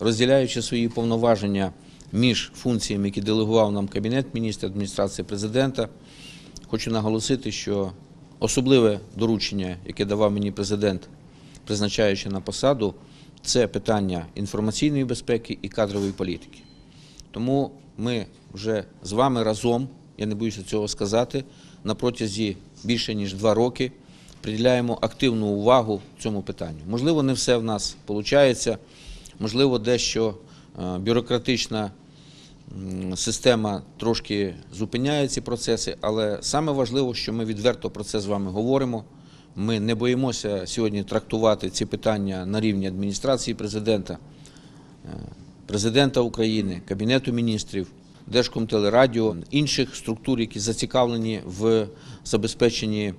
Розділяючи свої повноваження між функціями, які делегував нам Кабінет міністрів адміністрації президента, хочу наголосити, що особливе доручення, яке давав мені президент, призначаючи на посаду, це питання інформаційної безпеки і кадрової політики. Тому ми вже з вами разом, я не боюся цього сказати, на протязі більше ніж два роки приділяємо активну увагу цьому питанню. Можливо, не все в нас виходить, можливо, дещо е, бюрократична система трошки зупиняє ці процеси, але саме важливо, що ми відверто про це з вами говоримо. Ми не боїмося сьогодні трактувати ці питання на рівні адміністрації президента, е, президента України, Кабінету міністрів, Держкомтелерадіо, інших структур, які зацікавлені в забезпеченні е,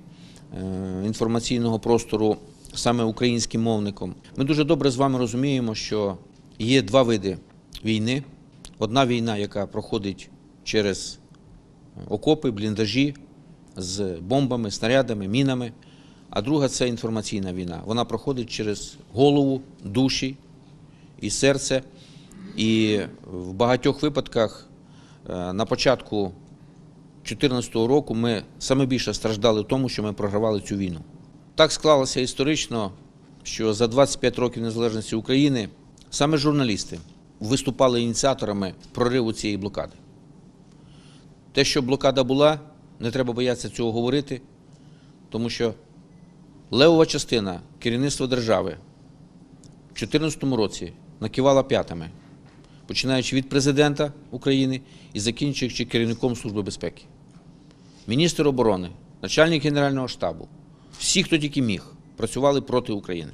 інформаційного простору саме українським мовником. Ми дуже добре з вами розуміємо, що є два види війни. Одна війна, яка проходить через окопи, бліндажі з бомбами, снарядами, мінами. А друга це інформаційна війна. Вона проходить через голову, душі і серце. І в багатьох випадках е, на початку 2014 року ми саме більше страждали в тому, що ми програвали цю війну. Так склалося історично, що за 25 років незалежності України саме журналісти виступали ініціаторами прориву цієї блокади. Те, що блокада була, не треба боятися цього говорити, тому що левова частина керівництва держави в 2014 році накивала п'ятами, починаючи від президента України і закінчуючи керівником Служби безпеки. Міністр оборони, начальник Генерального штабу, всі, хто тільки міг, працювали проти України.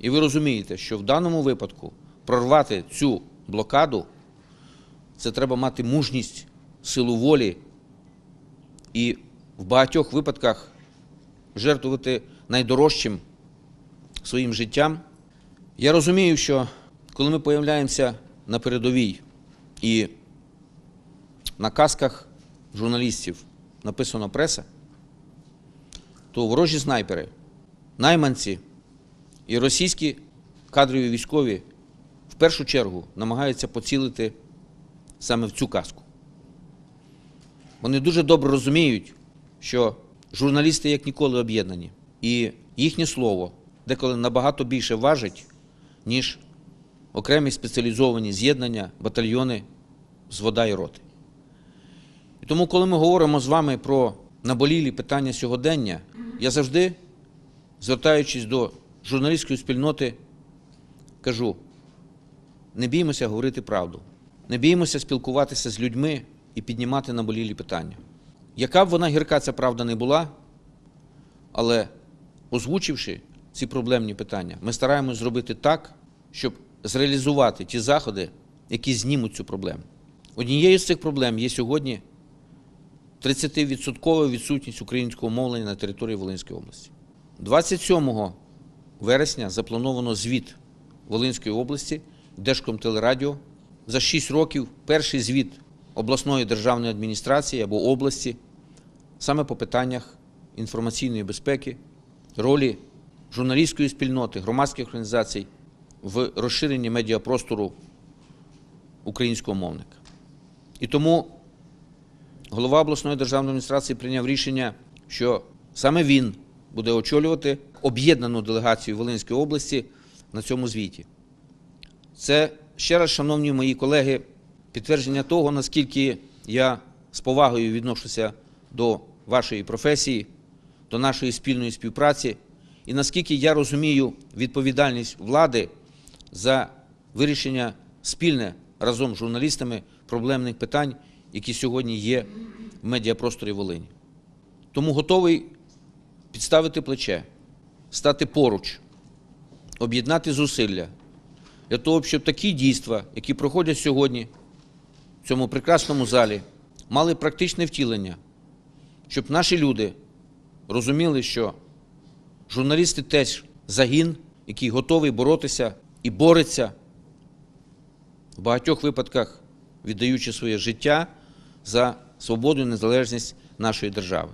І ви розумієте, що в даному випадку прорвати цю блокаду це треба мати мужність, силу волі і в багатьох випадках жертвувати найдорожчим своїм життям. Я розумію, що коли ми появляємося на передовій і на касках журналістів написано преса, то ворожі снайпери, найманці і російські кадрові військові в першу чергу намагаються поцілити саме в цю каску. Вони дуже добре розуміють, що журналісти як ніколи об'єднані, і їхнє слово деколи набагато більше важить, ніж окремі спеціалізовані з'єднання, батальйони взвода і роти. І тому, коли ми говоримо з вами про наболілі питання сьогодення, я завжди, звертаючись до журналістської спільноти, кажу: не біймося говорити правду, не біймося спілкуватися з людьми і піднімати наболілі питання. Яка б вона гірка ця правда не була, але озвучивши ці проблемні питання, ми стараємось зробити так, щоб зреалізувати ті заходи, які знімуть цю проблему. Однією з цих проблем є сьогодні 30% відсутність українського мовлення на території Волинської області. 27 вересня заплановано звіт Волинської області Держкомтелерадіо. За 6 років перший звіт обласної державної адміністрації або області саме по питаннях інформаційної безпеки, ролі журналістської спільноти, громадських організацій в розширенні медіапростору українського мовника. І тому голова обласної державної адміністрації прийняв рішення, що саме він буде очолювати об'єднану делегацію Волинської області на цьому звіті. Це ще раз, шановні мої колеги, підтвердження того, наскільки я з повагою відношуся до вашої професії, до нашої спільної співпраці, і наскільки я розумію відповідальність влади за вирішення спільне разом з журналістами проблемних питань, які сьогодні є в медіапросторі Волині. Тому готовий підставити плече, стати поруч, об'єднати зусилля для того, щоб такі дійства, які проходять сьогодні в цьому прекрасному залі, мали практичне втілення, щоб наші люди розуміли, що журналісти теж загін, який готовий боротися і бореться в багатьох випадках, віддаючи своє життя за свободу і незалежність нашої держави.